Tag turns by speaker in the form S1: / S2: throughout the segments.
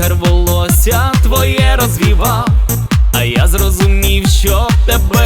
S1: вітер волосся твоє розвівав, а я зрозумів, що тебе.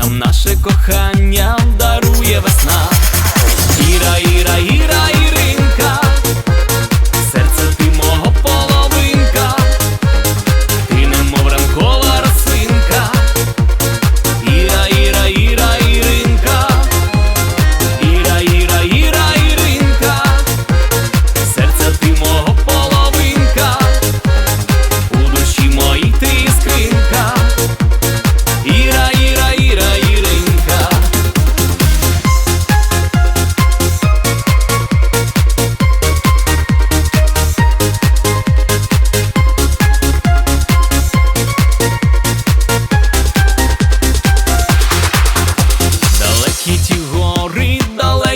S1: Нам наше кохання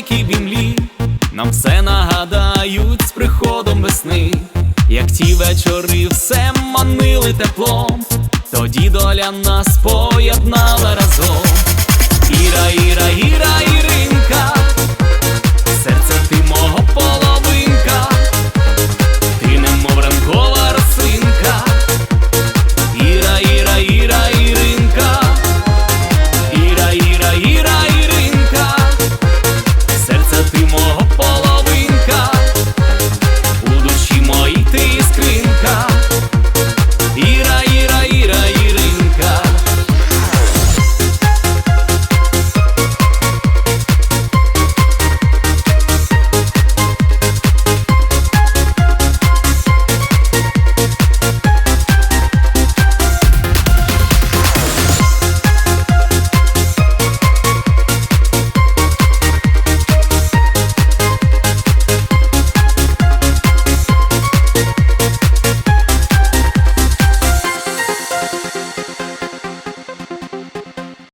S1: далекій бімлі, нам все нагадають з приходом весни, як ті вечори все манили теплом, тоді доля нас поєднала разом.